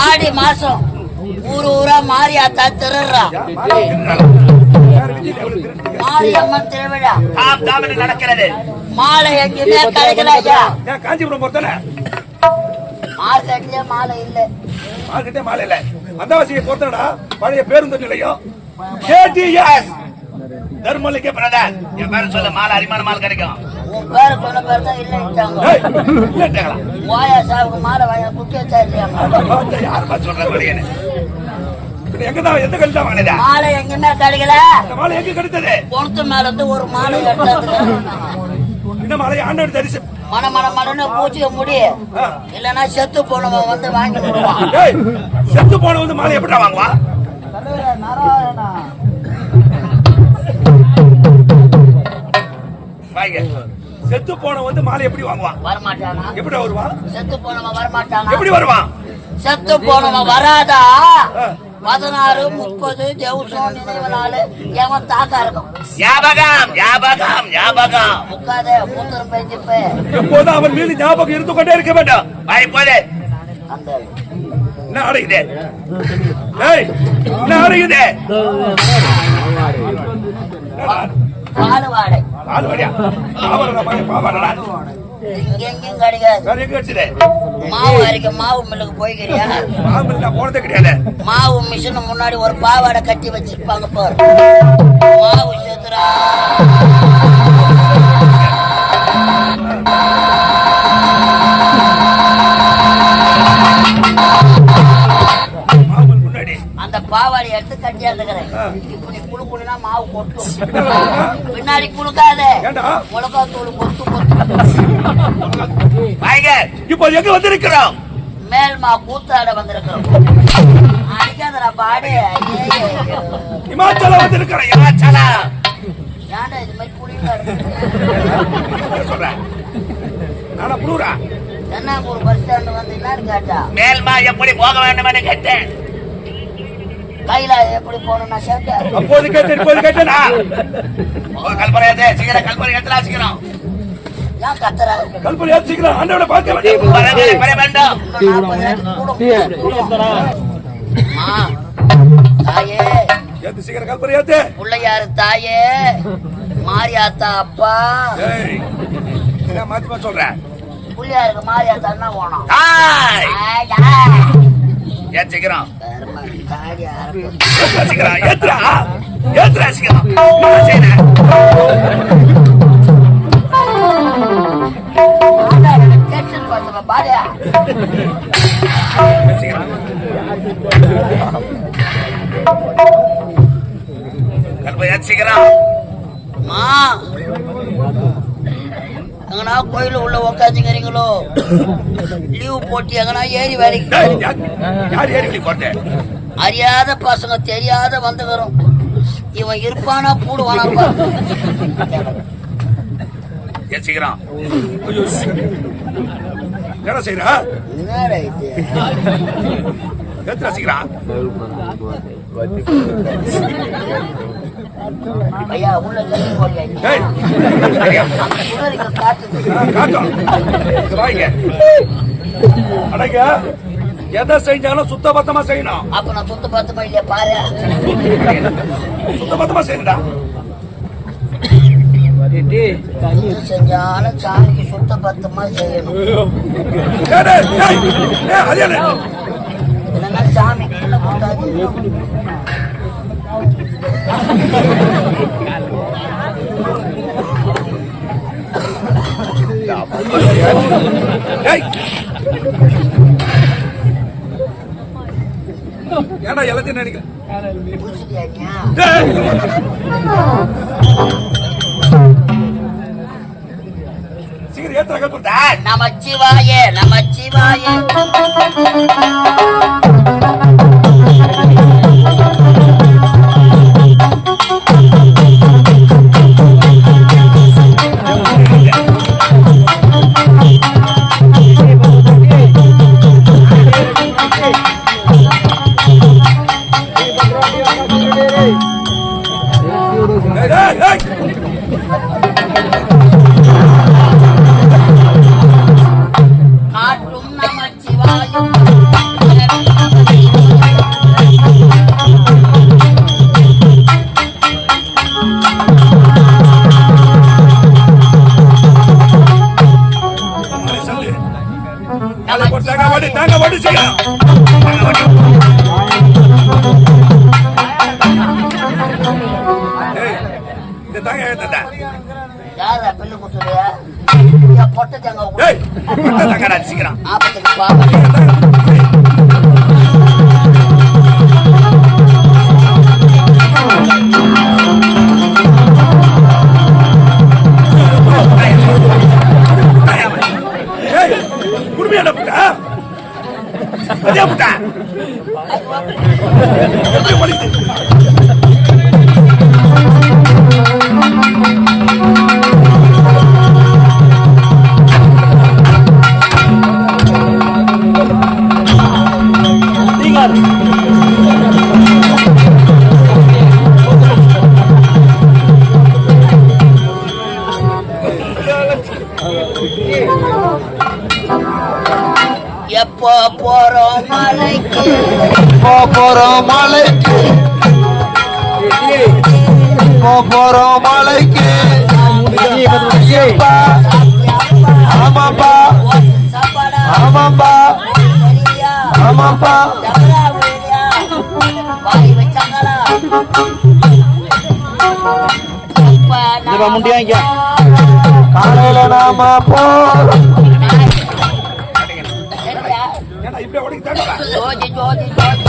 ஆடி மாசம் ஊரு ஊரா மாரியாத்தா திருடுறா மாரியம்மன் திருவிழா. தாம் தாம் என்று நடக்கிறது மாலை எங்கேயுமே கிடைக்கல ஐயா காஞ்சிபுரம் பொறுத்தானே மார்க்கெட்லயே மாலை இல்ல. மார்க்கெட்டே மாலை இல்ல. அந்தாவாசியை பொறுத்தனடா பழைய பேருந்து நிலையம். KDS Dharmalinga brother. என் பேரு சொல்ல மாலை அரிமான மாலை கிடைக்கும். உன் பேரு சொன்ன பேர் தான்? ஓயா சாவுக்கு மாலை வாங்க குட்டி வச்சா இல்லையா யாருப்பா சொல்ற கொடியனு இது எங்கதான் எந்த கல்வி தான் வாங்கினதா? மாலை எங்கேயுமே கிடைக்கல? மாலை எங்க கிடைத்தது? பொணத்து மேல இருந்து ஒரு மாலை இந்த மாலை தரிசி மன மன மனன்னு பூச்சிக்க முடி செத்து போனவன் வந்து வாங்கி செத்து போன வந்து மாலை எப்படி வாங்குவா? வாங்க. செத்து போன வந்து மாலை எப்படி வாங்குவான்? வரமாட்டானா? எப்படி வருவான்? செத்து போனவன் வரமாட்டானா? எப்படி வருவான்? செத்து போனவன் வராதா? பதினாறு முப்பது தேவசம் நினைவு நாள் எவன் தாக்கா இருக்கும்? ஞாபகம் ஞாபகம் ஞாபகம். முக்காத மூத்தர் பெஞ்சிப்ப எப்போதும் அவன் மீது ஞாபகம் இருந்து கொண்டே இருக்க வேண்டும். வாய் போது அந்த என்ன அடையுது? என்ன அடையுது? பால் வாடை ஆள் வழியா பாவாடா பாய் பாவாடா இங்க எங்கேயும் கிடைக்காது மாவு அரைக்க மாவு மில்லுக்கு போனதே கிடையாது. மாவு மிஷின் முன்னாடி ஒரு பாவாடை கட்டி வச்சிருப்பாங்க பாரு. மாவு சேர்த்துறா பாவாடை எடுத்து கட்டி இருந்துக்கிறேன் இப்படி குழு குழுனா மாவு கொட்டும். பின்னாடி குளுக்காத ஏண்டா? மிளகா தூள் கொத்து கொத்து. இப்போ எங்க வந்திருக்கிறோம்? மேல் மா கூத்தாட வந்திருக்கிறோம். அடிக்காதடா பாடு. இமாச்சலம் வந்திருக்கிறோம் இமாச்சலா ஏன்டா இது மாதிரி என்ன சொல்றேன் நானா தென்னாங்கூர் பஸ் ஸ்டாண்ட் வந்து என்னன்னு கேட்டா. மேல்மா எப்படி போக வேண்டும் என்று கேட்டேன். கையில எப்படி போகணும்னா கேட்டேன் அப்போது கேட்டேன் இப்போது உங்க கல்பனை ஏத்து சீக்கிரம் கல்பனை ஏத்தலாம் சீக்கிரம். ஏன் கத்துற கல்பனை பார்க்க நாற்பது நாளைக்கு கூடும், கூடும். அம்மா, தாயே ஏத்து சீக்கிரம் கல்பனை ஏத்து. பிள்ளையாரு தாயே மாரியாத்தா அப்பா. என்ன மாத்தி சொல்றேன் பிள்ளையாருக்கு மாரியாத்தா என்ன வேணும் தாய் ஆய், ஆய். சீக்கிரம் பெருமை, தாடி அறுப்பு. எங்கனா கோயில உள்ள உக்காந்துக்கிறீங்களோ? லீவ் போட்டு எங்கனா ஏறி வேலைக்கு அறியாத பசங்க தெரியாத வந்துக்கிறோம் இவன் இருப்பானா பூடுவானா? சீக்கிரம். என்ன செய்யறா ஏத்துடா சீக்கிரம். ஐயா உள்ள வாங்க. அடங்க. எதை செஞ்சாலும் சுத்த பத்தமா செய்யணும். அப்ப நான் சுத்த பார்த்து போயில பாரு. சுத்த பத்தமா செய்யணும்டா செஞ்சாலும் சாமிக்கு பத்தமா செய்யணும். சாமி ஏன்டா எல்லாத்தையும் நினைக்கிறேன். சீக்கிரம் தாய் நமச்சிவாய நமச்சிவாய. Hey, hey, hey! பொட்டை? தேங்காய் சீக்கிரம் ஆபத்துக்கு பாப்பா ஏய் குடுமி எப்போ போறோம் மலைக்கு? எப்போ போறோம் மலைக்கு? எப்போ போறோம் மலைக்கு? இப்ப முண்டியாங்க காலையில நாம தாங்க ஜோதி ஜோதி ஜோதி.